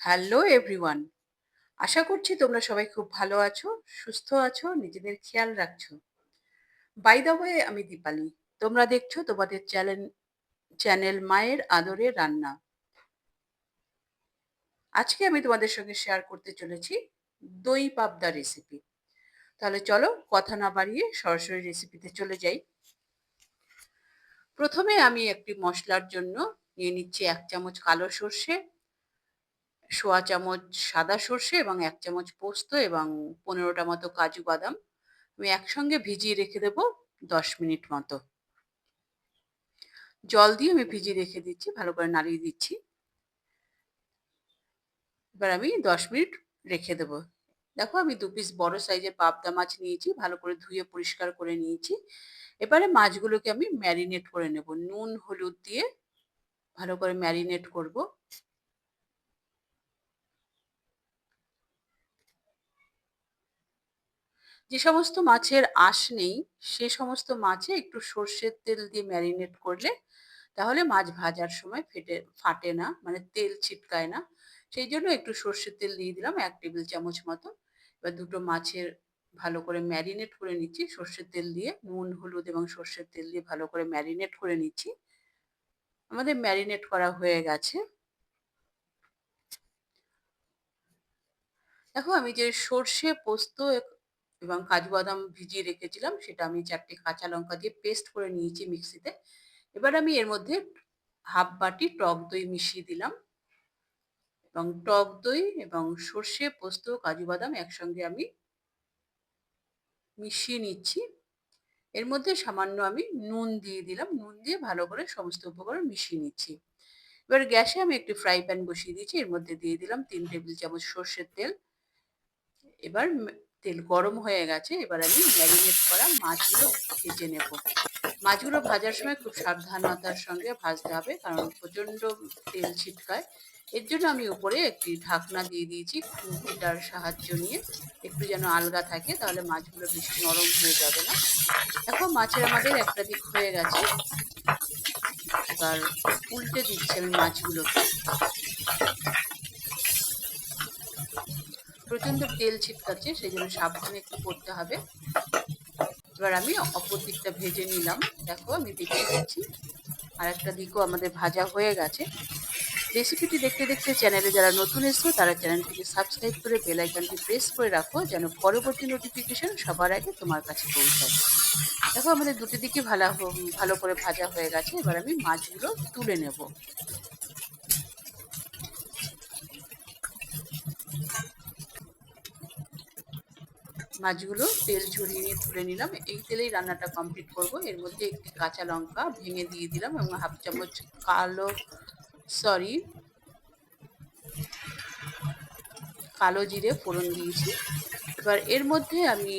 Hello everyone. আশা করছি তোমরা সবাই খুব ভালো আছো, সুস্থ আছো, নিজেদের খেয়াল রাখছো। বাই দ্য ওয়ে আমি দীপালি। তোমরা দেখছ তোমাদের চ্যানেল চ্যানেল মায়ের আদরে রান্না। আজকে আমি তোমাদের সঙ্গে শেয়ার করতে চলেছি দই পাবদা রেসিপি তাহলে চলো কথা না বাড়িয়ে সরাসরি রেসিপিতে চলে যাই। প্রথমে আমি একটি মশলার জন্য নিয়ে নিচ্ছি এক চামচ কালো সর্ষে সোয়া চামচ সাদা সর্ষে এবং এক চামচ পোস্ত এবং পনেরোটা মতো কাজু বাদাম। আমি একসঙ্গে ভিজিয়ে রেখে দেবো দশ মিনিট মতো। জল দিয়ে আমি ভিজিয়ে রেখে দিচ্ছি, ভালো করে নাড়িয়ে দিচ্ছি। এবার আমি দশ মিনিট রেখে দেবো। দেখো আমি দু পিস বড় সাইজের পাবদা মাছ নিয়েছি, ভালো করে ধুয়ে পরিষ্কার করে নিয়েছি। এবারে মাছগুলোকে আমি ম্যারিনেট করে নেব। নুন, হলুদ দিয়ে ভালো করে ম্যারিনেট করব। যে সমস্ত মাছের আঁশ নেই, সে সমস্ত মাছে একটু সর্ষের তেল দিয়ে ম্যারিনেট করলে তাহলে মাছ ভাজার সময় ফেটে, ফাটে না মানে তেল ছিটকায় না। সেই জন্য একটু সর্ষের তেল দিয়ে দিলাম, এক টেবিল চামচ মতো। এবার দুটো মাছের ভালো করে ম্যারিনেট করে নিচ্ছি, সর্ষের তেল দিয়ে, নুন, হলুদ এবং সর্ষের তেল দিয়ে ভালো করে ম্যারিনেট করে নিচ্ছি। আমাদের ম্যারিনেট করা হয়ে গেছে। দেখো আমি যে সর্ষে পোস্ত এবং কাজু বাদাম ভিজিয়ে রেখেছিলাম, সেটা আমি চারটে কাঁচা লঙ্কা দিয়ে পেস্ট করে নিয়েছি মিক্সিতে। এবার আমি এর মধ্যে হাফ বাটি টক দই মিশিয়ে দিলাম। এবং টক দই এবং সর্ষে, পোস্ত, কাজু বাদাম একসঙ্গে আমি মিশিয়ে নিচ্ছি। এর মধ্যে সামান্য আমি নুন দিয়ে দিলাম। নুন দিয়ে ভালো করে সমস্ত উপকরণ মিশিয়ে নিচ্ছি। এবার গ্যাসে আমি একটি ফ্রাই প্যান বসিয়ে দিয়েছি। এর মধ্যে দিয়ে দিলাম তিন টেবিল চামচ সর্ষের তেল। এবার তেল গরম হয়ে গেছে, এবার আমি ম্যারিনেট করা মাছগুলো ভেজে নেব। মাছগুলো ভাজার সময় খুব সাবধানতার সঙ্গে ভাজতে হবে, কারণ প্রচণ্ড তেল ছিটকায়। এর জন্য আমি উপরে একটি ঢাকনা দিয়ে দিয়েছি খুঁটিটার সাহায্য নিয়ে। একটু যেন আলগা থাকে, তাহলে মাছগুলো বেশি নরম হয়ে যাবে না। এখন মাছের আমাদের একটা দিক হয়ে গেছে। এবার উল্টে দিচ্ছি আমি মাছগুলোকে। প্রচণ্ড তেল ছিটকাচ্ছে সেই জন্য সাবধানে একটু করতে হবে। এবার আমি অপর দিকটা ভেজে নিলাম। দেখো, আমি দেখিয়ে দিচ্ছি আর একটা দিকও আমাদের ভাজা হয়ে গেছে। রেসিপিটি দেখতে দেখতে চ্যানেলে যারা নতুন এসছো, তারা চ্যানেলটিকে সাবস্ক্রাইব করে বেল আইকনটি প্রেস করে রাখো, যেন পরবর্তী নোটিফিকেশন সবার আগে তোমার কাছে পৌঁছায়। দেখো, আমাদের দুটি দিকে ভালো ভালো করে ভাজা হয়ে গেছে। এবার আমি মাছগুলো তুলে নেব। মাছগুলো তেল ঝরিয়ে নিয়ে তুলে নিলাম। এই তেলেই রান্নাটা কমপ্লিট করব। এর মধ্যে একটি কাঁচা লঙ্কা ভেঙে দিয়ে দিলাম এবং হাফ চামচ কালো সরি কালো জিরে ফোড়ন দিয়েছি। এবার এর মধ্যে আমি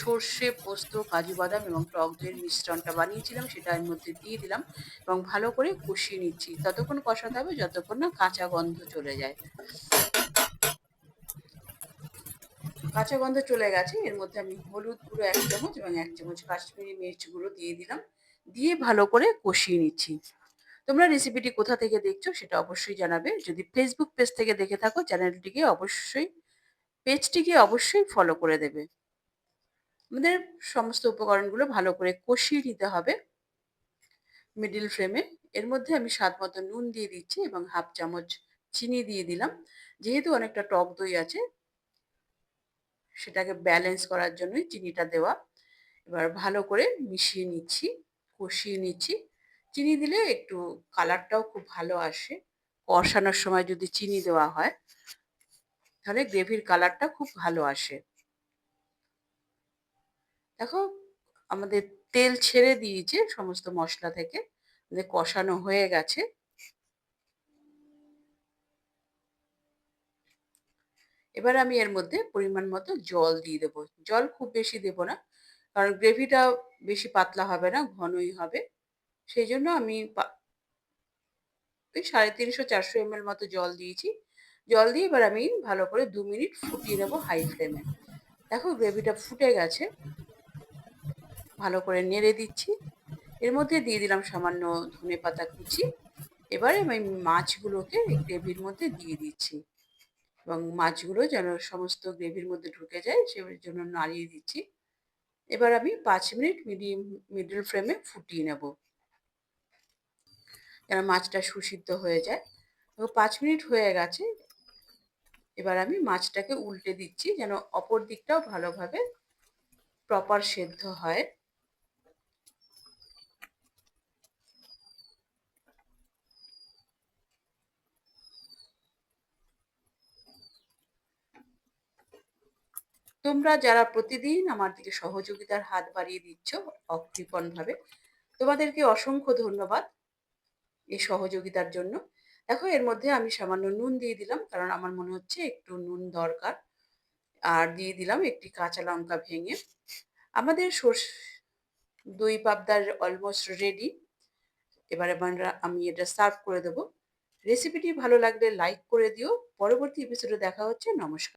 সর্ষে, পোস্ত, কাজু বাদাম এবং টক দইয়ের মিশ্রণটা বানিয়েছিলাম, সেটা এর মধ্যে দিয়ে দিলাম এবং ভালো করে কষিয়ে নিচ্ছি। ততক্ষণ কষাতে হবে, যতক্ষণ না কাঁচা গন্ধ চলে যায়। কাঁচা গন্ধ চলে গেছে। এর মধ্যে আমি হলুদ গুঁড়ো এক চামচ এবং এক চামচ কাশ্মীরি মির্চ গুঁড়ো দিয়ে দিলাম। দিয়ে ভালো করে কষিয়ে নিচ্ছি। তোমরা রেসিপিটি কোথা থেকে দেখছ সেটা অবশ্যই জানাবে। যদি ফেসবুক পেজ থেকে দেখে থাকো, চ্যানেলটিকে অবশ্যই, পেজটিকে অবশ্যই ফলো করে দেবে। আমাদের সমস্ত উপকরণগুলো ভালো করে কষিয়ে নিতে হবে মিডিল ফ্লেমে এর মধ্যে আমি স্বাদ মতো নুন দিয়ে দিচ্ছি এবং হাফ চামচ চিনি দিয়ে দিলাম। যেহেতু অনেকটা টক দই আছে সেটাকে ব্যালেন্স করার জন্যই চিনিটা দেওয়া। এবার ভালো করে মিশিয়ে নিচ্ছি, কষিয়ে নিচ্ছি। চিনি দিলে একটু কালারটাও খুব ভালো আসে। কষানোর সময় যদি চিনি দেওয়া হয়, তাহলে গ্রেভির কালারটা খুব ভালো আসে। দেখো, আমাদের তেল ছেড়ে দিয়েছে সমস্ত মশলা থেকে। কষানো হয়ে গেছে। এবার আমি এর মধ্যে পরিমাণ মতো জল দিয়ে দেবো। জল খুব বেশি দেব না, কারণ গ্রেভিটা বেশি পাতলা হবে না, ঘনই হবে। সেই জন্য আমি ওই সাড়ে তিনশো চারশো এমএল মতো জল দিয়েছি। জল দিয়ে এবার আমি ভালো করে দু মিনিট ফুটিয়ে নেব হাই ফ্লেমে দেখো গ্রেভিটা ফুটে গেছে। ভালো করে নেড়ে দিচ্ছি। এর মধ্যে দিয়ে দিলাম সামান্য ধনে পাতা কুচি। এবারে আমি মাছগুলোকে গ্রেভির মধ্যে দিয়ে দিচ্ছি। এবং মাছগুলো যেন সমস্ত গ্রেভির মধ্যে ঢুকে যায় সেই জন্য নাড়িয়ে দিচ্ছি। এবার আমি পাঁচ মিনিট মিডিয়াম, মিডল ফ্লেমে ফুটিয়ে নেব। যেন মাছটা সুসিদ্ধ হয়ে যায়। এবং পাঁচ মিনিট হয়ে গেছে। এবার আমি মাছটাকে উল্টে দিচ্ছি যেন অপর দিকটাও ভালোভাবে প্রপার সেদ্ধ হয়। তোমরা যারা প্রতিদিন আমার দিকে সহযোগিতার হাত বাড়িয়ে দিচ্ছ অকৃপণ ভাবে তোমাদেরকে অসংখ্য ধন্যবাদ এই সহযোগিতার জন্য। দেখো, এর মধ্যে আমি সামান্য নুন দিয়ে দিলাম, কারণ আমার মনে হচ্ছে একটু নুন দরকার। আর দিয়ে দিলাম একটি কাঁচা লঙ্কা ভেঙে। আমাদের সর্ষ, দই পাবদার অলমোস্ট রেডি এবারে আমরা, আমি এটা সার্ভ করে দেবো। রেসিপিটি ভালো লাগলে লাইক করে দিও। পরবর্তী এপিসোডে দেখা হচ্ছে। নমস্কার।